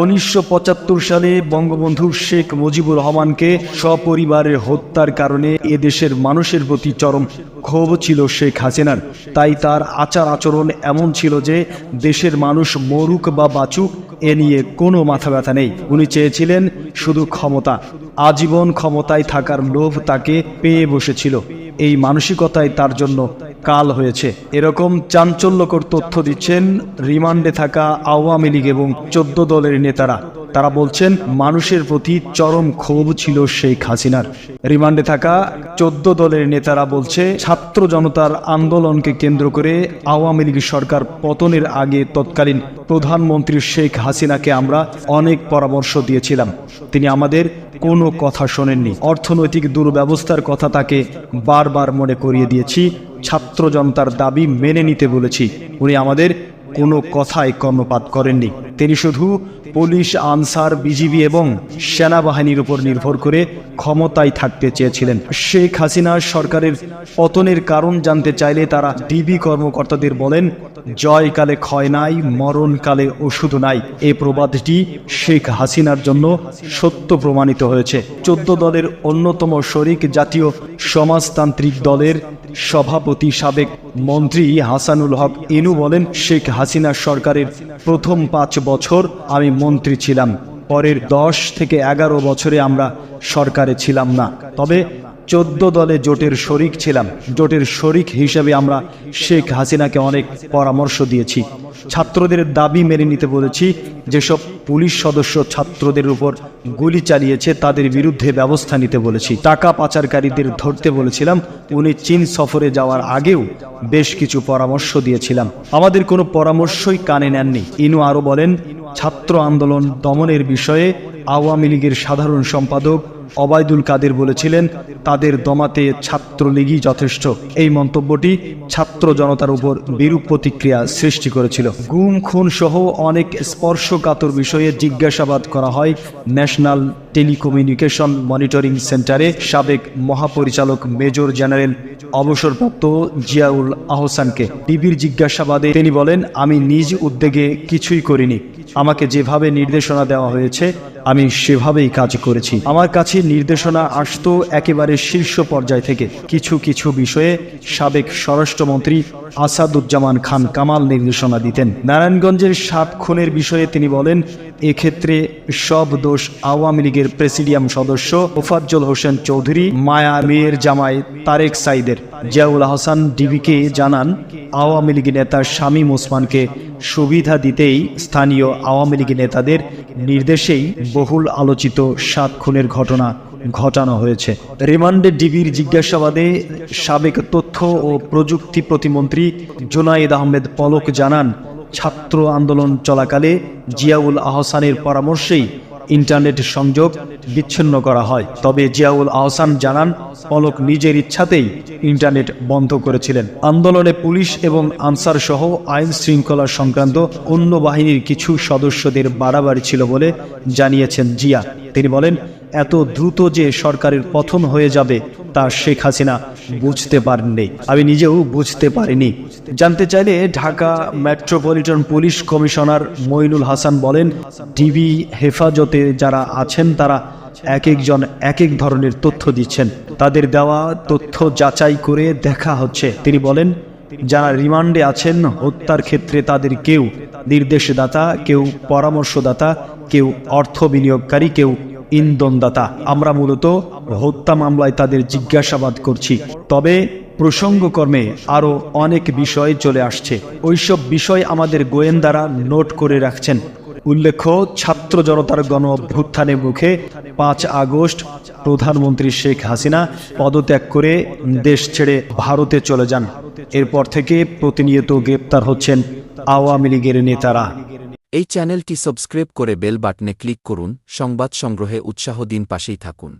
উনিশশো পঁচাত্তর সালে বঙ্গবন্ধু শেখ মুজিবুর রহমানকে সপরিবারের হত্যার কারণে এদেশের মানুষের প্রতি চরম ক্ষোভ ছিল শেখ হাসিনার। তাই তার আচার আচরণ এমন ছিল যে দেশের মানুষ মরুক বা বাঁচুক, এ নিয়ে কোনো মাথা ব্যথা নেই। উনি চেয়েছিলেন শুধু ক্ষমতা, আজীবন ক্ষমতায় থাকার লোভ তাকে পেয়ে বসেছিল। এই মানসিকতায় তার জন্য কাল হয়েছে। এরকম চাঞ্চল্যকর তথ্য দিচ্ছেন রিমান্ডে থাকা আওয়ামী লীগ এবং চোদ্দ দলের নেতারা। তারা বলছেন, মানুষের প্রতি চরম ক্ষোভ ছিল শেখ হাসিনার। রিমান্ডে থাকা চোদ্দ দলের নেতারা বলছে, ছাত্র জনতার আন্দোলনকে কেন্দ্র করে আওয়ামী লীগ সরকার পতনের আগে তৎকালীন প্রধানমন্ত্রী শেখ হাসিনাকে আমরা অনেক পরামর্শ দিয়েছিলাম। তিনি আমাদের কোনো কথা শোনেননি। অর্থনৈতিক দুর্ব্যবস্থার কথা তাকে বারবার মনে করিয়ে দিয়েছি। ছাত্র জনতার দাবি মেনে নিতে বলেছি। উনি আমাদের কোনো কথায় কর্ণপাত করেননি। তিনি শুধু পুলিশ, আনসার, বিজিবি এবং সেনাবাহিনীর উপর নির্ভর করে ক্ষমতায় থাকতে চেয়েছিলেন। শেখ হাসিনা সরকারের পতনের কারণ জানতে চাইলে তারা ডিবি কর্মকর্তাদের বলেন, জয়কালে ক্ষয় নাই, মরণকালে ওষুধ নাই। এ প্রবাদটি শেখ হাসিনার জন্য সত্য প্রমাণিত হয়েছে। চোদ্দ দলের অন্যতম শরিক জাতীয় সমাজতান্ত্রিক দলের সভাপতি সাবেক মন্ত্রী হাসানুল হক ইনু বলেন, শেখ হাসিনা সরকারের প্রথম পাঁচ বছর আমি মন্ত্রী ছিলাম। পরের দশ থেকে এগারো বছরে আমরা সরকারে ছিলাম না। তবে চোদ্দ দলে জোটের শরিক ছিলাম। জোটের শরিক হিসেবে আমরা শেখ হাসিনাকে অনেক পরামর্শ দিয়েছি। ছাত্রদের দাবি মেনে নিতে বলেছি, যেসব পুলিশ সদস্য ছাত্রদের উপর গুলি চালিয়েছে, তাদের বিরুদ্ধে ব্যবস্থা নিতে বলেছি। টাকা পাচারকারীদের ধরতে বলেছিলাম, উনি চীন সফরে যাওয়ার আগেও বেশ কিছু পরামর্শ দিয়েছিলাম। আমাদের কোনো পরামর্শই কানে নেননি। ইনু আরও বলেন ছাত্র আন্দোলন দমনের বিষয়ে আওয়ামী লীগের সাধারণ সম্পাদক অবায়দুল কাদের বলেছিলেন, তাদের দমাতে ছাত্রলীগই যথেষ্ট। এই মন্তব্যটি ছাত্র জনতার উপর বিরূপ প্রতিক্রিয়া সৃষ্টি করেছিল। গুম, খুন সহ অনেক স্পর্শকাতর বিষয়ে জিজ্ঞাসাবাদ করা হয় ন্যাশনাল টেলিকমিউনিকেশন মনিটরিং সেন্টারে সাবেক মহাপরিচালক মেজর জেনারেল অবসরপ্রাপ্ত জিয়াউল আহসানকে। টিভির জিজ্ঞাসাবাদে তিনি বলেন, আমি নিজ উদ্যোগে কিছুই করিনি। আমাকে যেভাবে নির্দেশনা দেওয়া হয়েছে, আমি সেভাবেই কাজ করেছি। আমার কাছে নির্দেশনা আসতো একেবারে শীর্ষ পর্যায় থেকে। কিছু কিছু বিষয়ে সাবেক স্বরাষ্ট্রমন্ত্রী আসাদুজ্জামান খান কামাল নির্দেশনা দিতেন। নারায়ণগঞ্জের সাত খুনের বিষয়ে তিনি বলেন, এক্ষেত্রে সব দোষ আওয়ামী লীগের প্রেসিডিয়াম সদস্য মোফাজ্জল হোসেন চৌধুরী, মায়া মেয়ের জামাই তারেক সাইদের। জিয়াউল হাসান ডিবিকে জানান, আওয়ামী লীগ নেতা শামীম ওসমানকে সুবিধা দিতেই স্থানীয় আওয়ামী লীগ নেতাদের নির্দেশেই বহুল আলোচিত সাত খুনের ঘটনা ঘটানো হয়েছে। রিমান্ডে ডিবির জিজ্ঞাসাবাদে সাবেক তথ্য ও প্রযুক্তি প্রতিমন্ত্রী জোনায়েদ আহমেদ পলক জানান, ছাত্র আন্দোলন চলাকালে জিয়াউল আহসানের পরামর্শেই ইন্টারনেট সংযোগ বিচ্ছিন্ন করা হয়। তবে জিয়াউল আহসান জানান, পলক নিজের ইচ্ছাতেই ইন্টারনেট বন্ধ করেছিলেন। আন্দোলনে পুলিশ এবং আনসার সহ আইন শৃঙ্খলা সংক্রান্ত অন্য বাহিনীর কিছু সদস্যদের বাড়াবাড়ি ছিল বলে জানিয়েছেন জিয়া। তিনি বলেন, এত দ্রুত যে সরকারের পথন হয়ে যাবে তা শেখ হাসিনা বুঝতে পারেননি। আমি নিজেও বুঝতে পারিনি। জানতে চাইলে Dhaka metropolitan police commissioner Mainul Hasan বলেন, ডিবি হেফাজতে যারা আছেন তারা এক একজন এক এক ধরনের তথ্য দিচ্ছেন। তাদের দেওয়া তথ্য যাচাই করে দেখা হচ্ছে। তিনি বলেন, যারা রিমান্ডে আছেন, হত্যার ক্ষেত্রে তাদের কেউ নির্দেশদাতা, কেউ পরামর্শদাতা, কেউ অর্থ বিনিয়োগকারী, কেউ ইন্ধনদাতা আমরা মূলত হত্যা মামলায় তাদের জিজ্ঞাসাবাদ করছি। তবে প্রসঙ্গকর্মে আরও অনেক বিষয় চলে আসছে। ওইসব বিষয় আমাদের গোয়েন্দারা নোট করে রাখছেন। উল্লেখ্য, ছাত্র জনতার গণ অভ্যুত্থানের মুখে পাঁচ আগস্ট প্রধানমন্ত্রী শেখ হাসিনা পদত্যাগ করে দেশ ছেড়ে ভারতে চলে যান। এরপর থেকে প্রতিনিয়ত গ্রেপ্তার হচ্ছেন আওয়ামী লীগের নেতারা। এই চ্যানেলটি সাবস্ক্রাইব করে বেল বাটনে ক্লিক করুন সংবাদ সংগ্রহে উৎসাহ দিন পাশেই থাকুন।